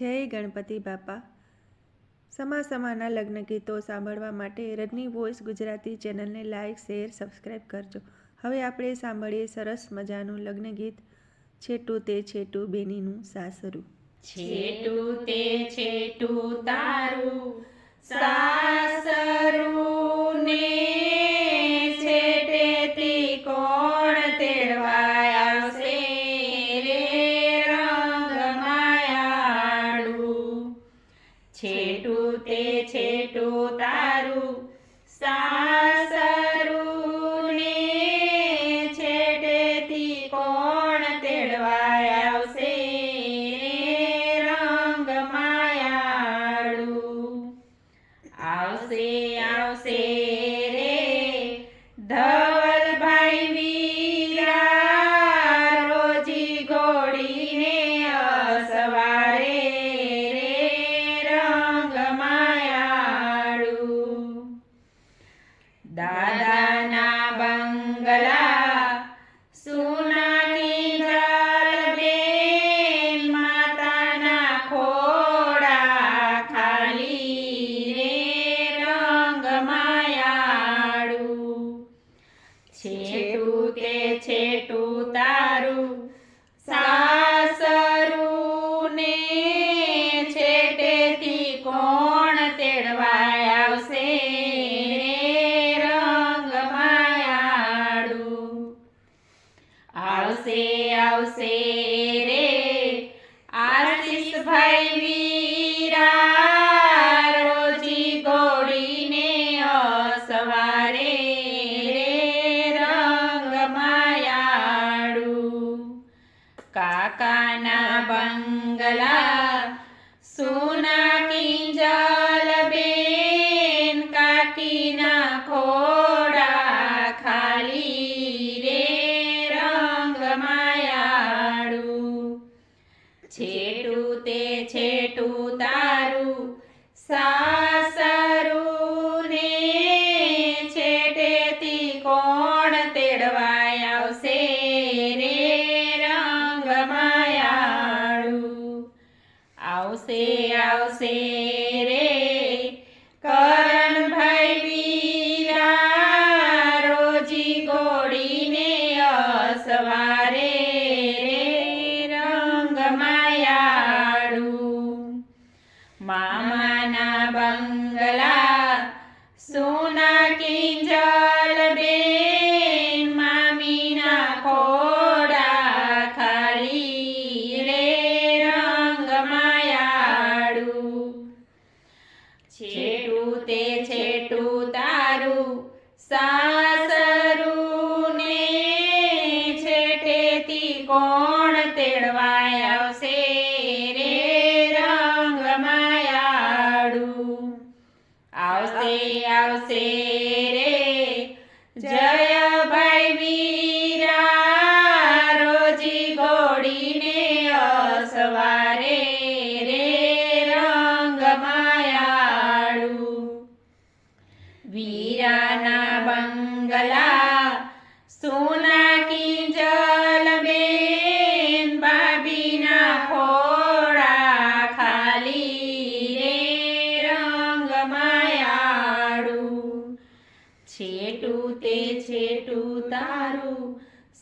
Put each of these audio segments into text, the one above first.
જય ગણપતિ બાપા. સમા સમાના લગ્ન ગીતો સાંભળવા માટે રજની વોઇસ ગુજરાતી ચેનલને લાઇક શેર સબસ્ક્રાઈબ કરજો. હવે આપણે સાંભળીએ સરસ મજાનું લગ્ન ગીત. છેટું તે છેટું બેનીનું સાસરું. છેટું તે છેટું તારું સાસરું છેટું તે છેટું તારું સાસરું છેટેથી કોણ તેડવા આવશે રંગ માયાળું? આવશે આવશે આવશે રે. આશીષભાઈ વીરા રોજી ઘોડીને અસવારે રે રંગ માયાડું કાકાના બંગલા છેટું તે છેટું તારું સાસરું ને છેટેથી કોણ તેડવા આવશે રે રંગમાયાળું આવશે આવશે સાસરું ને છેટેથી કોણ તેડવાય આવશે રે રંગમાયાળું આવશે આવશે રે. જયભાઈ વીરા, રોજી ઘોડીને અસવારે વીરાના બંગલા સોના કિંજલ બેન બાબીના ખોડા ખાલી રે રંગમાયાળું છેટું તે છેટું તારું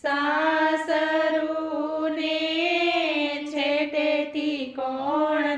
સાસરું ને છેટેથી કોણ